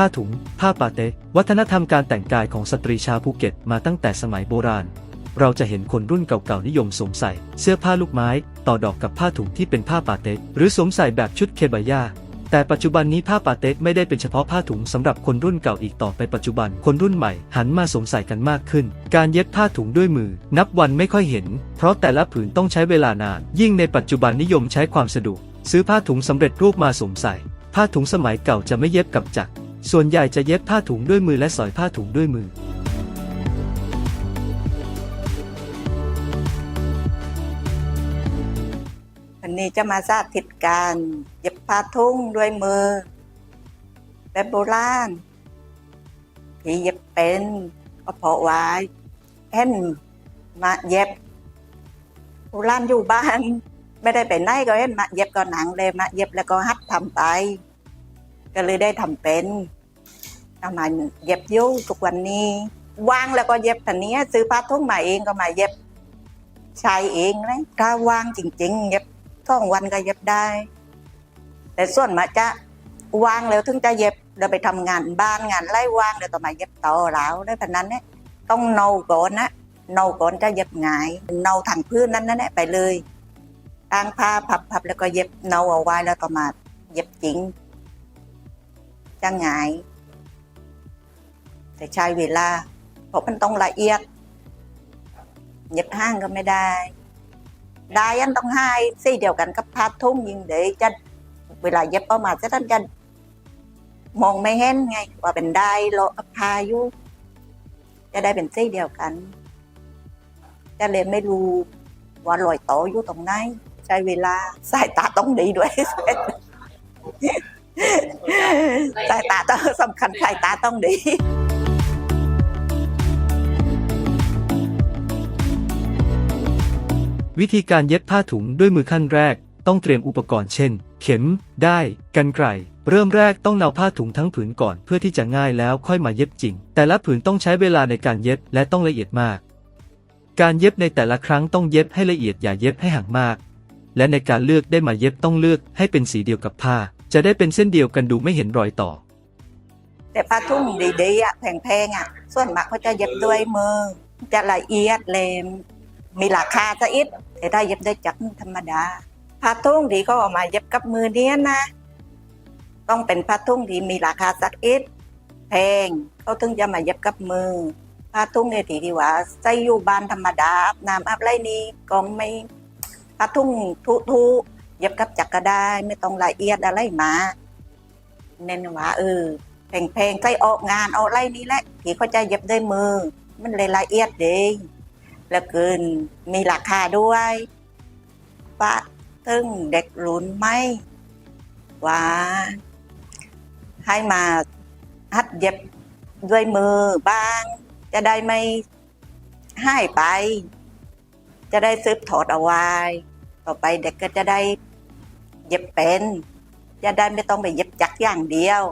ผ้าถุง ผ้าปาเตะวัฒนธรรมการแต่งกายของสตรีชาวภูเก็ตมาตั้งแต่สมัยโบราณ เราจะเห็นคนรุ่นเก่าๆนิยมสวมใส่ เสื้อผ้าลูกไม้ ต่อดอกกับผ้าถุงที่เป็นผ้าปาเตะหรือสวมใส่แบบชุดเคบายาแต่ปัจจุบันนี้ผ้าปาเตะไม่ได้เป็นเฉพาะผ้าถุงสำหรับคนรุ่นเก่าอีกต่อไปปัจจุบันคนรุ่นใหม่หันมาสวมใส่กันมากขึ้น การเย็บผ้าถุงด้วยมือ นับวันไม่ค่อยเห็น เพราะแต่ละผืนต้องใช้เวลานาน ยิ่งในปัจจุบันนิยมใช้ความสะดวกซื้อผ้าถุงสำเร็จรูปมาสวมใส่ ผ้าถุงสมัยเก่าจะไม่เย็บกับจักร ส่วนใหญ่จะเย็บผ้าถุงด้วยมือและสอยผ้าถุงด้วยมือ วันนี้จะมาสาธิตการเย็บผ้าทุ่งด้วยมือแบบโบราณที่เย็บเป็นก็เพราะว่าเห็นมาเย็บโบราณอยู่บ้าน ไม่ได้ไปไหนก็เห็นมาเย็บก็หนังเลยมาเย็บแล้วก็หัดทำไปก็เลยได้ทำเป็น เอามาเย็บยุ่ทุกวันนี้ว่างแล้วก็เย็บทันนี้ยซื้อผ้าทุ่งมาเองก็มาเย็บใช้เองเลยถ้าว่างจริง ๆ เย็บสองวันก็เย็บได้ แต่ส่วนมาจะวางแล้วถึงจะเย็บเดี๋ยวไปทำงานบ้านงานไล่ว่างเดี๋ยวต่อมาเย็บต่อแล้วได้พนั้นเนี่ยต้องเนาก่อนนะเนาก่อนจะเย็บหงายเนาทางพื้นนั้นนั่นแหละไปเลยตั้งผ้าพับพับแล้วก็เย็บเนาเอาไว้แล้วต่อมาเย็บจริงจะหงาย แต่ใช้เวลา เพราะมันต้องละเอียดเย็บห้างก็ไม่ได้ได้ยันต้องให้ซี่เดียวกันกับผ้าทุ่งยิงเดี๋ยวจะเวลาเย็บออกมาณจะท่านจะมองไม่เห็นไง ว่าเป็นได้โลกับผ้าอยู่จะได้เป็นซี่เดียวกัน จะเลยไม่รู้ว่ารอยต่ออยู่ตรงไหนใช้เวลาสายตาต้องดีด้วยสายตาต้องสำคัญสายตาต้องดี วิธีการเย็บผ้าถุงด้วยมือขั้นแรก ต้องเตรียมอุปกรณ์เช่น เข็ม ได้ กันไกร เริ่มแรกต้องเนาผ้าถุงทั้งผืนก่อนเพื่อที่จะง่ายแล้วค่อยมาเย็บจริง แต่ละผืนต้องใช้เวลาในการเย็บและต้องละเอียดมาก การเย็บในแต่ละครั้งต้องเย็บให้ละเอียดอย่าเย็บให้ห่างมาก และในการเลือกได้มาเย็บต้องเลือกให้เป็นสีเดียวกับผ้า จะได้เป็นเส้นเดียวกันดูไม่เห็นรอยต่อ แต่ผ้าทุ่งดีๆอะแพงๆอะ ส่วนมากเขาจะเย็บด้วยมือ จะละเอียดเลยมีราคาซะอิด แต่ถ้าเย็บได้จักธรรมดาผ้าทุ่งดีก็เออกมาเย็บกับมือเนี้ยนะ ต้องเป็นผ้าทุ่งที่มีราคาสักอิดแพงเขาถึงจะมาเย็บกับมือผ้าทุ่งเนี่ยทีที่ว่าใส่อยู่บ้านธรรมดาอาบน้ำอาบไรนี้ก็ไม่ผ้าทุ่งทุๆเย็บกับจักรก็ได้ไม่ต้องละเอียดอะไรมาเน้นว่าเออแพงๆใกล้ออกงานออกไรนี้แหละที่เขาจะเย็บด้วยมือ มันเลยละเอียดเด้ แล้วเกินมีราคาด้วยปะตึงเด็กรุ่นไม่ว่าให้มาหัดเย็บด้วยมือบ้าง จะได้ไม่ให้ไป จะได้ซื้อถอดเอาไว้ ต่อไปเด็กก็จะได้เย็บเป็น จะได้ไม่ต้องไปเย็บจักอย่างเดียว